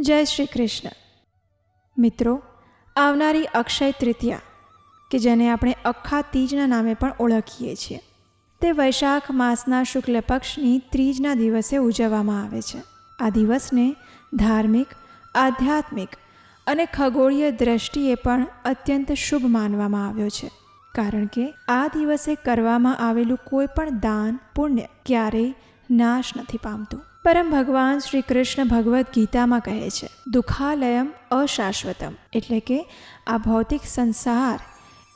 જય શ્રી કૃષ્ણ. મિત્રો, આવનારી અક્ષય તૃતીયા, કે જેને આપણે અખા તીજના નામે પણ ઓળખીએ છીએ, તે વૈશાખ માસના શુક્લ પક્ષની ત્રીજના દિવસે ઉજવવામાં આવે છે. આ દિવસને ધાર્મિક, આધ્યાત્મિક અને ખગોળીય દ્રષ્ટિએ પણ અત્યંત શુભ માનવામાં આવ્યો છે. કારણ કે આ દિવસે કરવામાં આવેલું કોઈ પણ દાન, પુણ્ય ક્યારેય નાશ નથી પામતું. પરમ ભગવાન શ્રી કૃષ્ણ ભગવદ્ ગીતામાં કહે છે, દુઃખાલયમ અશાશ્વતમ. એટલે કે આ ભૌતિક સંસાર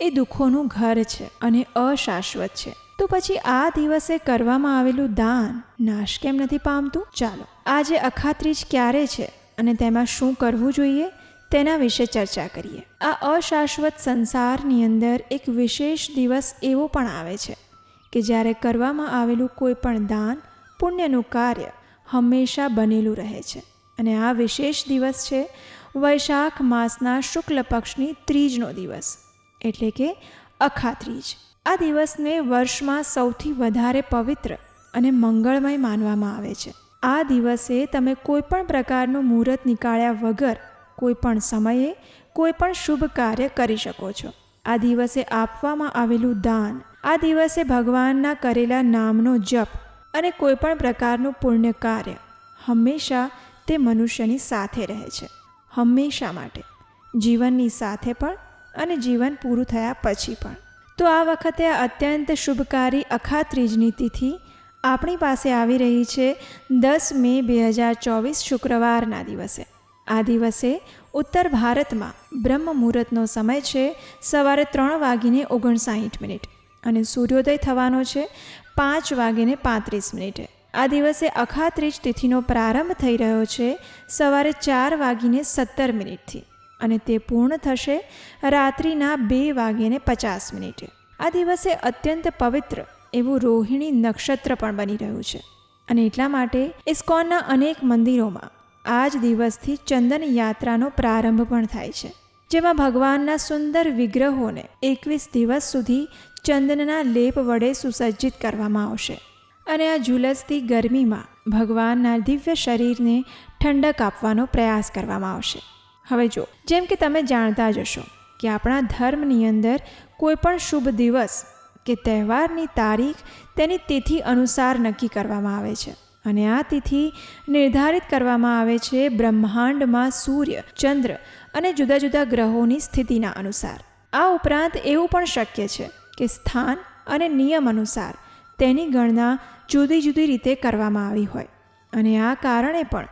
એ દુઃખોનું ઘર છે અને અશાશ્વત છે. તો પછી આ દિવસે કરવામાં આવેલું દાન નાશ કેમ નથી પામતું? ચાલો, આજે અખાત્રીજ ક્યારે છે અને તેમાં શું કરવું જોઈએ તેના વિશે ચર્ચા કરીએ. આ અશાશ્વત સંસારની અંદર એક વિશેષ દિવસ એવો પણ આવે છે કે જ્યારે કરવામાં આવેલું કોઈ પણ દાન પુણ્યનું કાર્ય હંમેશા બનેલું રહે છે. અને આ વિશેષ દિવસ છે વૈશાખ માસના શુક્લ પક્ષની ત્રીજનો દિવસ, એટલે કે અખાત્રીજ. આ દિવસને વર્ષમાં સૌથી વધારે પવિત્ર અને મંગળમય માનવામાં આવે છે. આ દિવસે તમે કોઈ પણ પ્રકારનું મુહૂર્ત નીકાળ્યા વગર કોઈ પણ સમયે કોઈ પણ શુભ કાર્ય કરી શકો છો. આ દિવસે આપવામાં આવેલું દાન, આ દિવસે ભગવાનના કરેલા નામનો જપ અને કોઈ પણ પ્રકારનું પુણ્ય કાર્ય હંમેશા તે મનુષ્યની સાથે રહે છે, હંમેશા માટે. જીવનની સાથે પણ અને જીવન પૂરું થયા પછી પણ. તો આ વખતે આ અત્યંત શુભકારી અખાત્રીજની તિથિ આપણી પાસે આવી રહી છે દસ મે બે હજાર ચોવીસ શુક્રવારના દિવસે. આ દિવસે ઉત્તર ભારતમાં બ્રહ્મ મુહૂર્તનો સમય છે સવારે ત્રણ વાગીને ઓગણસાઠ મિનિટ અને સૂર્યોદય થવાનો છે પાંચ વાગીને પાંત્રીસ મિનિટે. આ દિવસે અખાત્રીજ તિથિનો પ્રારંભ થઈ રહ્યો છે સવારે ચાર વાગીને સત્તર મિનિટથી અને તે પૂર્ણ થશે રાત્રિના બે વાગીને પચાસ મિનિટે. આ દિવસે અત્યંત પવિત્ર એવું રોહિણી નક્ષત્ર પણ બની રહ્યું છે અને એટલા માટે ઇસ્કોનના અનેક મંદિરોમાં આ જ દિવસથી ચંદન યાત્રાનો પ્રારંભ પણ થાય છે. જેમાં ભગવાનના સુંદર વિગ્રહોને એકવીસ દિવસ સુધી ચંદનના લેપ વડે સુસજ્જિત કરવામાં આવશે. અને આ ઝુલસતી ગરમીમાં ભગવાનના દિવ્ય શરીરને ઠંડક આપવાનો પ્રયાસ કરવામાં આવશે. હવે જો, જેમ કે તમે જાણતા જ હશો કે આપણા ધર્મની અંદર કોઈ પણ શુભ દિવસ કે તહેવારની તારીખ તેની તિથિ અનુસાર નક્કી કરવામાં આવે છે. અને આ તિથિ નિર્ધારિત કરવામાં આવે છે બ્રહ્માંડમાં સૂર્ય, ચંદ્ર અને જુદા જુદા ગ્રહોની સ્થિતિના અનુસાર. આ ઉપરાંત એવું પણ શક્ય છે કે સ્થાન અને નિયમ અનુસાર તેની ગણના જુદી જુદી રીતે કરવામાં આવી હોય. અને આ કારણે પણ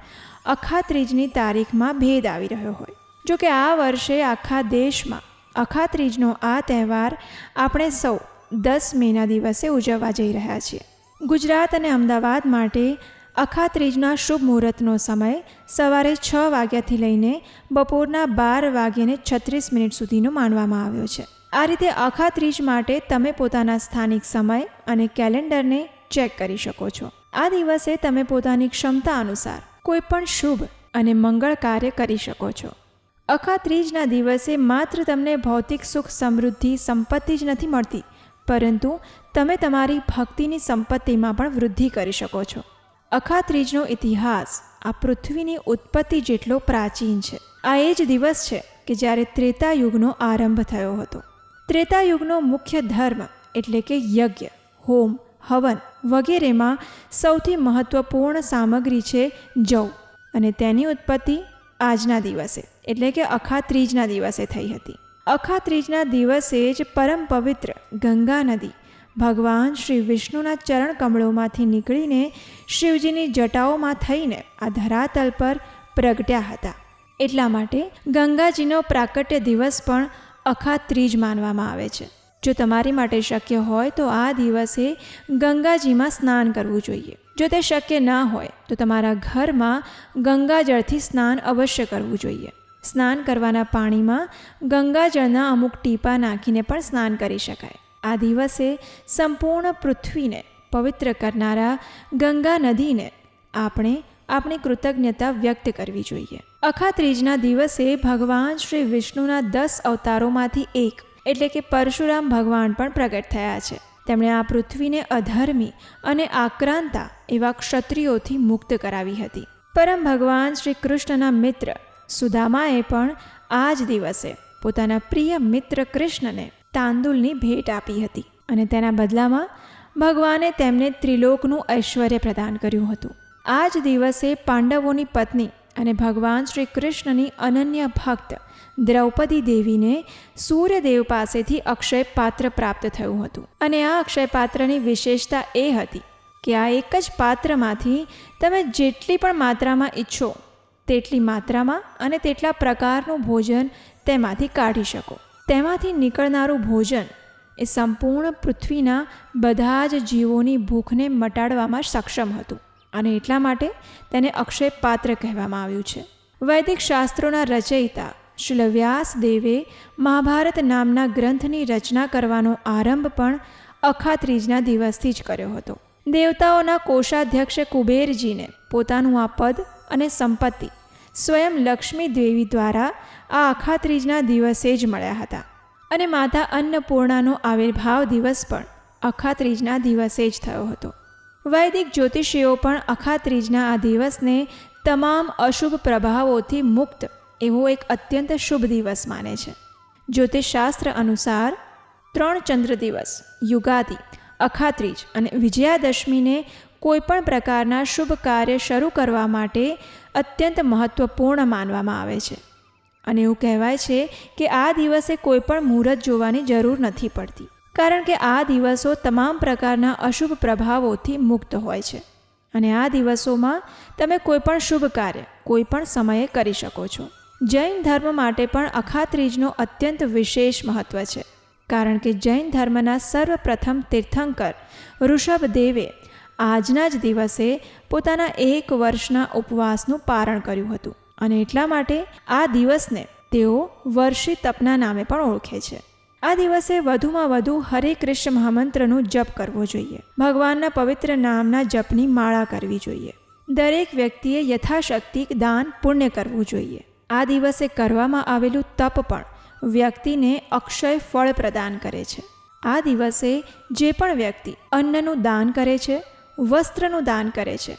અખાત્રીજની તારીખમાં ભેદ આવી રહ્યો હોય. જો કે આ વર્ષે આખા દેશમાં અખાત્રીજનો આ તહેવાર આપણે સૌ દસ મેના દિવસે ઉજવવા જઈ રહ્યા છીએ. ગુજરાત અને અમદાવાદ માટે અખાત્રીજના શુભ મુહૂર્તનો સમય સવારે છ વાગ્યાથી લઈને બપોરના બાર વાગ્યાને છત્રીસ મિનિટ સુધીનો માનવામાં આવ્યો છે. આ રીતે અખાત્રીજ માટે તમે પોતાના સ્થાનિક સમય અને કેલેન્ડરને ચેક કરી શકો છો. આ દિવસે તમે પોતાની ક્ષમતા અનુસાર કોઈ પણ શુભ અને મંગળ કાર્ય કરી શકો છો. અખાત્રીજના દિવસે માત્ર તમને ભૌતિક સુખ સમૃદ્ધિ સંપત્તિ જ નથી મળતી, પરંતુ તમે તમારી ભક્તિની સંપત્તિમાં પણ વૃદ્ધિ કરી શકો છો. અખાત્રીજનો ઇતિહાસ આ પૃથ્વીની ઉત્પત્તિ જેટલો પ્રાચીન છે. આ એ જ દિવસ છે કે જ્યારે ત્રેતા યુગનો આરંભ થયો હતો. ત્રેતા યુગનો મુખ્ય ધર્મ એટલે કે યજ્ઞ, હોમ, હવન વગેરેમાં સૌથી મહત્વપૂર્ણ સામગ્રી છે જવ અને તેની ઉત્પત્તિ આજના દિવસે એટલે કે અખાત્રીજના દિવસે થઈ હતી. અખાત્રીજના દિવસે જ પરમ પવિત્ર ગંગા નદી ભગવાન શ્રી વિષ્ણુના ચરણ કમળોમાંથી નીકળીને શિવજીની જટાઓમાં થઈને આ ધરાતલ પર પ્રગટ્યા હતા. એટલા માટે ગંગાજીનો પ્રાકટ્ય દિવસ પણ અખાત્રીજ માનવામાં આવે છે. જો તમારી માટે શક્ય હોય તો આ દિવસે ગંગાજીમાં સ્નાન કરવું જોઈએ. જો તે શક્ય ના હોય તો તમારા ઘરમાં ગંગાજળથી સ્નાન અવશ્ય કરવું જોઈએ. સ્નાન કરવાના પાણીમાં ગંગાજળના અમુક ટીપા નાખીને પણ સ્નાન કરી શકાય. આ દિવસે સંપૂર્ણ પૃથ્વીને પવિત્ર કરનારા ગંગા નદીને આપણે આપણી કૃતજ્ઞતા વ્યક્ત કરવી જોઈએ. અખાત્રીજના દિવસે ભગવાન શ્રી વિષ્ણુના દસ અવતારોમાંથી એક, એટલે કે પરશુરામ ભગવાન પણ પ્રગટ થયા છે. તેમણે આ પૃથ્વીને અધર્મી અને આક્રાંતા એવા ક્ષત્રિયોથી મુક્ત કરાવી હતી. પરમ ભગવાન શ્રી કૃષ્ણના મિત્ર સુદામાએ પણ આ જ દિવસે પોતાના પ્રિય મિત્ર કૃષ્ણને તાંદુલની ભેટ આપી હતી અને તેના બદલામાં ભગવાને તેમને ત્રિલોકનું ઐશ્વર્ય પ્રદાન કર્યું હતું. આ જ દિવસે પાંડવોની પત્ની અને ભગવાન શ્રી કૃષ્ણની અનન્ય ભક્ત દ્રૌપદી દેવીને સૂર્યદેવ પાસેથી અક્ષય પાત્ર પ્રાપ્ત થયું હતું. અને આ અક્ષય પાત્રની વિશેષતા એ હતી કે આ એક જ પાત્રમાંથી તમે જેટલી પણ માત્રામાં ઈચ્છો, તેટલી માત્રામાં અને તેટલા પ્રકારનું ભોજન તેમાંથી કાઢી શકો. તેમાંથી નીકળનારું ભોજન એ સંપૂર્ણ પૃથ્વીના બધા જ જીવોની ભૂખને મટાડવામાં સક્ષમ હતું અને એટલા માટે તેને અક્ષય પાત્ર કહેવામાં આવ્યું છે. વૈદિક શાસ્ત્રોના રચયિતા શ્રીલ વ્યાસ દેવે મહાભારત નામના ગ્રંથની રચના કરવાનો આરંભ પણ અખાત્રીજના દિવસથી જ કર્યો હતો. દેવતાઓના કોષાધ્યક્ષ કુબેરજીને પોતાનું આ પદ અને સંપત્તિ સ્વયં લક્ષ્મી દેવી દ્વારા આ અખાત્રીજના દિવસે જ મળ્યા હતા. અને માતા અન્નપૂર્ણાનો આવિર્ભાવ દિવસ પણ અખાત્રીજના દિવસે જ થયો હતો. વૈદિક જ્યોતિષીઓ પણ અખાત્રીજના આ દિવસને તમામ અશુભ પ્રભાવોથી મુક્ત એવો એક અત્યંત શુભ દિવસ માને છે. જ્યોતિષશાસ્ત્ર અનુસાર ત્રણ ચંદ્ર દિવસ, યુગાદી અખાત્રીજ અને વિજયાદશમીને કોઈપણ પ્રકારના શુભ કાર્ય શરૂ કરવા માટે અત્યંત મહત્ત્વપૂર્ણ માનવામાં આવે છે. અને એવું કહેવાય છે કે આ દિવસે કોઈ પણ મુહૂર્ત જોવાની જરૂર નથી પડતી, કારણ કે આ દિવસો તમામ પ્રકારના અશુભ પ્રભાવોથી મુક્ત હોય છે. અને આ દિવસોમાં તમે કોઈ પણ શુભ કાર્ય, કોઈ પણ સમયે કરી શકો છો. જૈન ધર્મ માટે પણ અખાત્રીજનો અત્યંત વિશેષ મહત્ત્વ છે, કારણ કે જૈન ધર્મના સર્વપ્રથમ તીર્થંકર ઋષભદેવે આજના જ દિવસે પોતાના એક વર્ષના ઉપવાસનું પારણ કર્યું હતું અને એટલા માટે આ દિવસને તેઓ વર્ષી તપના નામે પણ ઓળખે છે. આ દિવસે વધુમાં વધુ હરે કૃષ્ણ મહામંત્રનું જપ કરવો જોઈએ. ભગવાનના પવિત્ર નામના જપની માળા કરવી જોઈએ. દરેક વ્યક્તિએ યથાશક્તિ દાન પુણ્ય કરવું જોઈએ. આ દિવસે કરવામાં આવેલું તપ પણ વ્યક્તિને અક્ષય ફળ પ્રદાન કરે છે. આ દિવસે જે પણ વ્યક્તિ અન્નનું દાન કરે છે વસ્ત્રનું દાન કરે છે.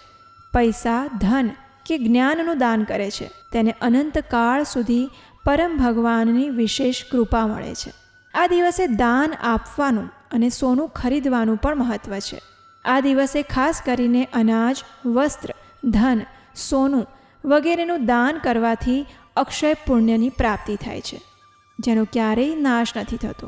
પૈસા, ધન કે જ્ઞાનનું દાન કરે છે. તેને અનંતકાળ સુધી પરમ ભગવાનની વિશેષ કૃપા મળે છે. આ દિવસે દાન આપવાનું અને સોનું ખરીદવાનું પણ મહત્ત્વ છે. આ દિવસે ખાસ કરીને અનાજ, વસ્ત્ર, ધન, સોનું વગેરેનું દાન કરવાથી અક્ષય પુણ્યની પ્રાપ્તિ થાય છે. જેનો ક્યારેય નાશ નથી થતો.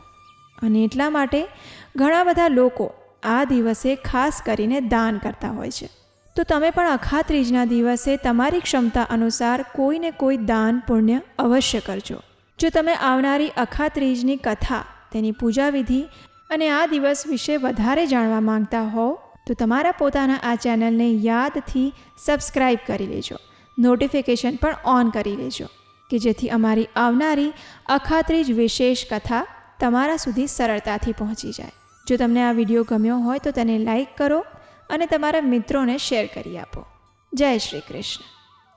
અને એટલા માટે ઘણા બધા લોકો આ દિવસે ખાસ કરીને દાન કરતા હોય છે. તો તમે પણ અખાત્રીજના દિવસે તમારી ક્ષમતા અનુસાર કોઈને કોઈ દાન પુણ્ય અવશ્ય કરજો. જો તમે આવનારી અખાત્રીજની કથા, તેની પૂજા વિધિ અને આ દિવસ વિશે વધારે જાણવા માંગતા હો તો તમારા પોતાના આ ચેનલને યાદથી સબસ્ક્રાઈબ કરી લેજો. નોટિફિકેશન પણ ઓન કરી લેજો કે જેથી અમારી આવનારી અખાત્રીજ વિશેષ કથા તમારા સુધી સરળતાથી પહોંચી જાય. જો તમને આ વીડિયો ગમ્યો હોય તો તેને લાઈક કરો અને તમારા મિત્રોને શેર કરી આપો. જય શ્રી કૃષ્ણ.